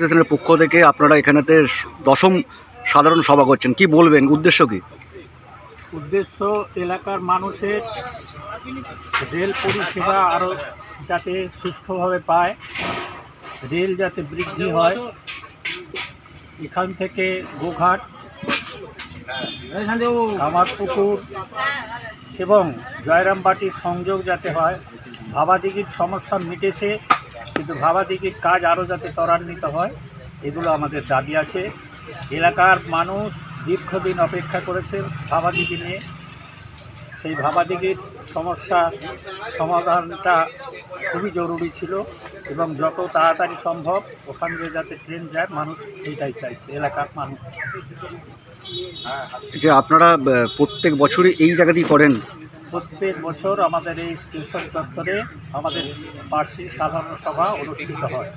অ্যাসোসিয়েশনের পক্ষ থেকে আপনারা এখানেতে দশম সাধারণ সভা করছেন। কি বলবেন? উদ্দেশ্য কি? উদ্দেশ্য এলাকার মানুষের রেল পরিষেবা আরও যাতে সুষ্ঠুভাবে পায়, রেল যাতে বৃদ্ধি হয়, এখান থেকে গোঘাট, কামারপুকুর এবং জয়রামবাটির সংযোগ যাতে হয়, ভাবাদিঘির সমস্যা মিটেছে। কিন্তু ভাবাদিঘির কাজ আরও যাতে ত্বরান্বিত হয়, এগুলো আমাদের দাবি আছে। এলাকার মানুষ দীর্ঘদিন অপেক্ষা করেছে ভাবাদিঘি নিয়ে। সেই ভাবাদিঘির সমস্যা সমাধানটা খুবই জরুরি ছিল এবং যত তাড়াতাড়ি সম্ভব ওখান দিয়ে যাতে ট্রেন যায়, মানুষ সেইটাই চাইছে, এলাকার মানুষ। যে আপনারা প্রত্যেক বছরই এই জায়গাতেই করেন? প্রত্যেক বছর আমাদের এই স্টেশন চত্বরে আমাদের বার্ষিক সাধারণ সভা অনুষ্ঠিত হয়।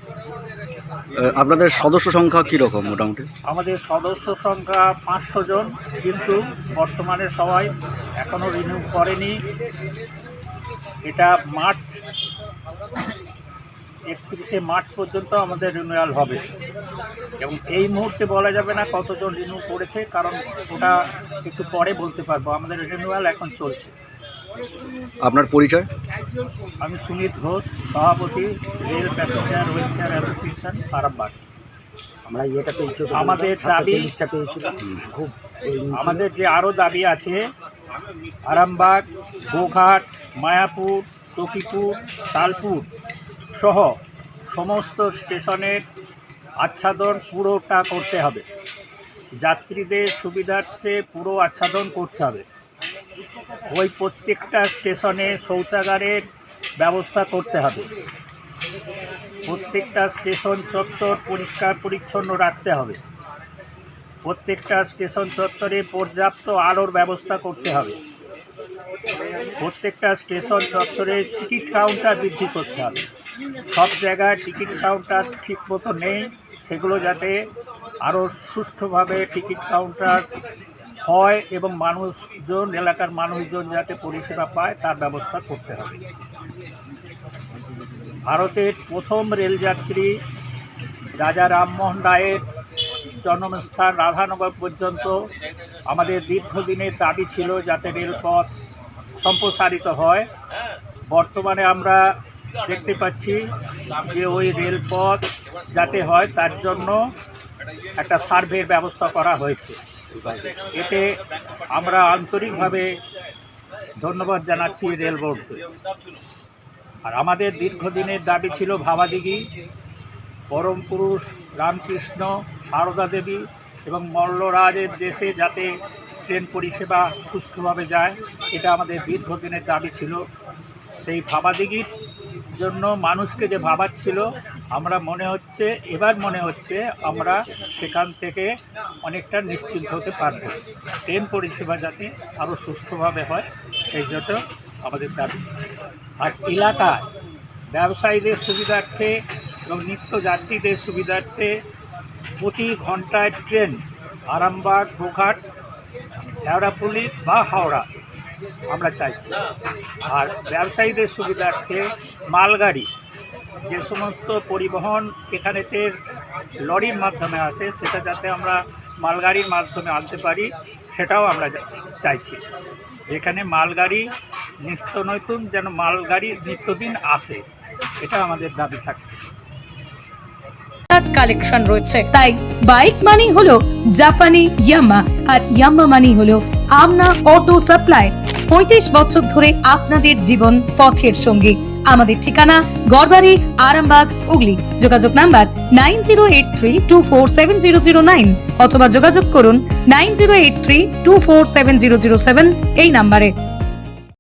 আপনাদের সদস্য সংখ্যা কীরকম মোটামুটি? আমাদের সদস্য সংখ্যা পাঁচশো জন কিন্তু বর্তমানে সবাই এখনও রিনিউ করেনি। এটা মার্চ একত্রিশে মার্চ পর্যন্ত আমাদের রিনিউয়াল হবে। এবং এই মুহূর্তে বলা যাবে না কতজন রিনিউ করেছে কারণ ওটা একটু পরে বলতে পারব। আমাদের রিনিউয়াল এখন চলছে। আপনার পরিচয়? আমি সুমিত ঘোষ সভাপতি rail passenger welfare association Arambagh আমরা ইয়েটা পেয়েছি আমাদের দাবি খুব আমাদের যে আরও দাবি আছে আরামবাগ গোঘাট মায়াপুর টকিপুর তালপুর সহ সমস্ত স্টেশনের আচ্ছাদন পুরোটা করতে হবে। যাত্রীদের সুবিধার্থে পুরো আচ্ছাদন করতে হবে। ওই প্রত্যেকটা স্টেশনে শৌচাগারের ব্যবস্থা করতে হবে। প্রত্যেকটা স্টেশন চত্বর পরিষ্কার পরিচ্ছন্ন রাখতে হবে। প্রত্যেকটা স্টেশন চত্বরে পর্যাপ্ত আলোর ব্যবস্থা করতে হবে। প্রত্যেকটা স্টেশন চত্বরে টিকিট কাউন্টার বৃদ্ধি করতে হবে। সব জায়গায় টিকিট কাউন্টার ঠিক মতো নেই, সেগুলো যাতে আরও সুষ্ঠুভাবে টিকিট কাউন্টার হয় এবং মানুষজন, এলাকার মানুষজন যাতে পরিষেবা পায়, তার ব্যবস্থা করতে হবে। ভারতের প্রথম রেলযাত্রী রাজা রামমোহন রায়ের জন্মস্থান রাধানগর পর্যন্ত আমাদের দীর্ঘদিনের দাবি ছিল যাতে রেলপথ সম্প্রসারিত হয়। বর্তমানে আমরা দেখতে পাচ্ছি যে ওই রেলপথ যাতে হয় তার জন্য একটা সার্ভের ব্যবস্থা করা হয়েছে। এতে আমরা আন্তরিকভাবে ধন্যবাদ জানাচ্ছি রেল বোর্ডকে। আর আমাদের দীর্ঘদিনের দাবি ছিল ভাবাদিঘি পরম পুরুষ রামকৃষ্ণ, সারদা দেবী এবং মল্লরাজের দেশে যাতে ট্রেন পরিষেবা সুষ্ঠুভাবে যায়, এটা আমাদের দীর্ঘদিনের দাবি ছিল। সেই ভাবাদিঘির জন্য মানুষকে যে ভাবাচ্ছিল আমরা মনে হচ্ছে, এবার মনে হচ্ছে আমরা সেখান থেকে অনেকটা নিশ্চিন্ত হতে পারব। ট্রেন পরিষেবা যাতে আরও সুষ্ঠুভাবে হয়, সেই জন্য আমাদের দাবি। আর এলাকায় ব্যবসায়ীদের সুবিধার্থে এবং নিত্যযাত্রীদের সুবিধার্থে প্রতি ঘন্টায় ট্রেন আরামবাগ, গোঘাট, শেওড়াপুলি বা হাওড়া আমরা চাইছি। আর ব্যবসায়ীদের সুবিধার্থে মালগাড়ি যে সমস্ত পরিবহন এখানেতে লরির মাধ্যমে আসে, সেটা যাতে আমরা মালগাড়ির মাধ্যমে আনতে পারি, সেটাও আমরা চাইছি। যেখানে মালগাড়ি নিত্য নতুন যেন মালগাড়ি নিত্যদিন আসে, এটা আমাদের দাবি থাকছে। কালেকশন রয়েছে, তাই বাইক মানেই হলো জাপানি ইয়ামা, আর ইয়ামা মানেই হলো আমনা অটো সাপ্লাই। পঁয়ত্রিশ বছর ধরে আপনাদের জীবন পথের সঙ্গী। আমাদের ঠিকানা গড়বাড়ি, আরামবাগ, হুগলি। যোগাযোগ number nine zero eight three two four seven zero zero nine অথবা যোগাযোগ করুন nine zero eight three two four seven zero zero seven এই নাম্বারে।